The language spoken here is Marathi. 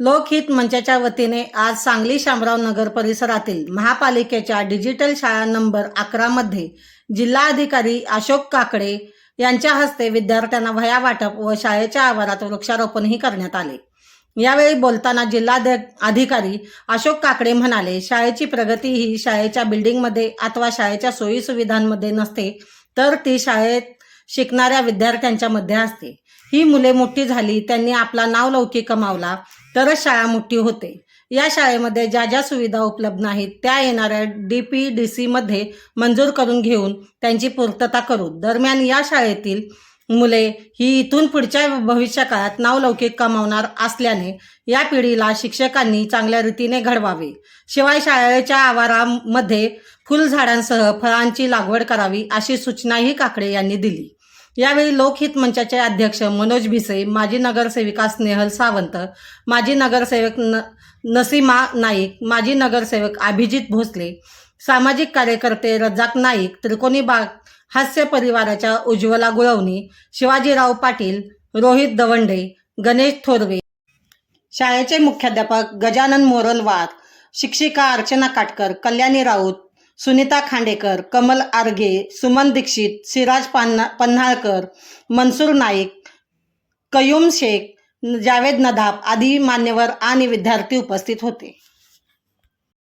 लोकहित मंचाच्या वतीने आज सांगली शामराव नगर परिसरातील महापालिकेच्या डिजिटल शाळा नंबर अकरामध्ये जिल्हाधिकारी अशोक काकडे यांच्या हस्ते विद्यार्थ्यांना वह्या वाटप व शाळेच्या आवारात वृक्षारोपणही करण्यात आले. यावेळी बोलताना जिल्हा अधिकारी अशोक काकडे म्हणाले शाळेची प्रगती ही शाळेच्या बिल्डिंगमध्ये अथवा शाळेच्या सोयीसुविधांमध्ये नसते तर ती शाळेत शिकणाऱ्या विद्यार्थ्यांच्या मध्ये असते. ही मुले मोठी झाली त्यांनी आपला नावलौकिक कमावला तरच शाळा मोठी होते. या शाळेमध्ये ज्या ज्या सुविधा उपलब्ध नाहीत त्या येणाऱ्या डी पी डी सीमध्ये मंजूर करून घेऊन त्यांची पूर्तता करू दरम्यान या शाळेतील मुले ही इथून पुढच्या भविष्य काळात नावलौकिक कमावणार असल्याने या पिढीला शिक्षकांनी चांगल्या रीतीने घडवावे. शिवाय शाळेच्या आवारामध्ये फुलझाडांसह फळांची लागवड करावी अशी सूचनाही काकडे यांनी दिली. यावेळी लोकहित मंचाचे अध्यक्ष मनोज भिसे माजी नगरसेविका स्नेहल सावंत माजी नगरसेवक न नसीमा नाईक माजी नगरसेवक अभिजित भोसले सामाजिक कार्यकर्ते रजाक नाईक त्रिकोणी बाग हास्य परिवाराच्या उज्ज्वला गुळवणी शिवाजीराव पाटील रोहित दवंडे गणेश थोरवे. शाळेचे मुख्याध्यापक गजानन मोरलवार शिक्षिका अर्चना काटकर कल्याणी राऊत सुनीता खांडेकर कमल आर्गे सुमन दीक्षित सिराज पान्हा पन्हाळकर मनसूर नाईक कयूम शेख जावेद नदाब आदी मान्यवर आणि विद्यार्थी उपस्थित होते.